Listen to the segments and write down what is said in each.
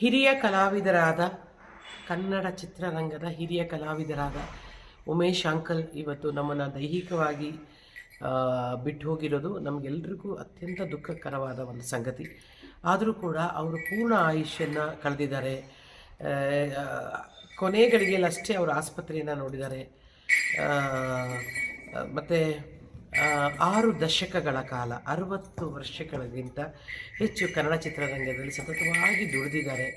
ಹಿರಿಯ ಕಲಾವಿದರಾದ ಕನ್ನಡ ಚಿತ್ರರಂಗದ ಹಿರಿಯ ಕಲಾವಿದರಾದ ಉಮೇಶ್ ಅಂಕಲ್ ಇವತ್ತು ನಮ್ಮನ್ನು ದೈಹಿಕವಾಗಿ ಬಿಟ್ಟು ಹೋಗಿರೋದು ನಮಗೆಲ್ರಿಗೂ ಅತ್ಯಂತ ದುಃಖಕರವಾದ ಒಂದು ಸಂಗತಿ. ಆದರೂ ಕೂಡ ಅವರು ಪೂರ್ಣ ಆಯುಷ್ಯನ್ನು ಕಳೆದಿದ್ದಾರೆ. ಕೊನೆ ಗಳಿಗೆಯಲ್ಲಷ್ಟೇ ಅವರು ಆಸ್ಪತ್ರೆಯನ್ನು ನೋಡಿದ್ದಾರೆ. ಮತ್ತು ಆರು ದಶಕಗಳ ಕಾಲ, ಅರವತ್ತು ವರ್ಷಗಳಿಗಿಂತ ಹೆಚ್ಚು ಕನ್ನಡ ಚಿತ್ರರಂಗದಲ್ಲಿ ಸತತವಾಗಿ ದುಡಿದಿದ್ದಾರೆ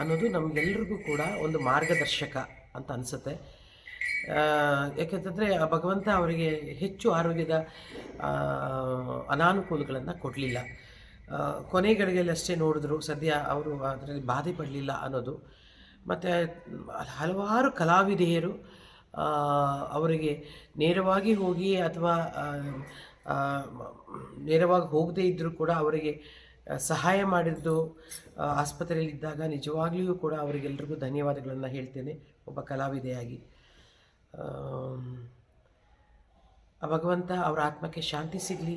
ಅನ್ನೋದು ನಮಗೆಲ್ರಿಗೂ ಕೂಡ ಒಂದು ಮಾರ್ಗದರ್ಶಕ ಅಂತ ಅನಿಸುತ್ತೆ. ಯಾಕೆಂತಂದರೆ ಆ ಭಗವಂತ ಅವರಿಗೆ ಹೆಚ್ಚು ಆರೋಗ್ಯದ ಅನಾನುಕೂಲಗಳನ್ನು ಕೊಡಲಿಲ್ಲ. ಕೊನೆಗಳಿಗೆಲ್ಲಷ್ಟೇ ನೋಡಿದ್ರು, ಸದ್ಯ ಅವರು ಅದರಲ್ಲಿ ಬಾಧೆ ಪಡಲಿಲ್ಲ ಅನ್ನೋದು. ಮತ್ತು ಹಲವಾರು ಕಲಾವಿದೆಯರು ಅವರಿಗೆ ನೇರವಾಗಿ ಹೋಗಿ ಅಥವಾ ನೇರವಾಗಿ ಹೋಗದೇ ಇದ್ದರೂ ಕೂಡ ಅವರಿಗೆ ಸಹಾಯ ಮಾಡಿದ್ದು ಆಸ್ಪತ್ರೆಯಲ್ಲಿದ್ದಾಗ ನಿಜವಾಗಲಿಯೂ ಕೂಡ ಅವರಿಗೆಲ್ರಿಗೂ ಧನ್ಯವಾದಗಳನ್ನು ಹೇಳ್ತೇನೆ. ಒಬ್ಬ ಕಲಾವಿದೆಯಾಗಿ. ಆ ಭಗವಂತ ಅವರ ಆತ್ಮಕ್ಕೆ ಶಾಂತಿ ಸಿಗಲಿ,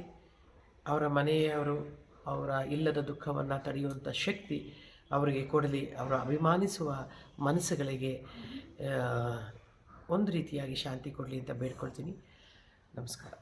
ಅವರ ಮನೆಯವರು ಅವರ ಇಲ್ಲದ ದುಃಖವನ್ನು ತಡೆಯುವಂಥ ಶಕ್ತಿ ಅವರಿಗೆ ಕೊಡಲಿ, ಅವರ ಅಭಿಮಾನಿಸುವ ಮನಸ್ಸುಗಳಿಗೆ ಒಂದು ರೀತಿಯಾಗಿ ಶಾಂತಿ ಕೊಡಲಿ ಅಂತ ಬೇಡ್ಕೊಳ್ತೀನಿ. ನಮಸ್ಕಾರ.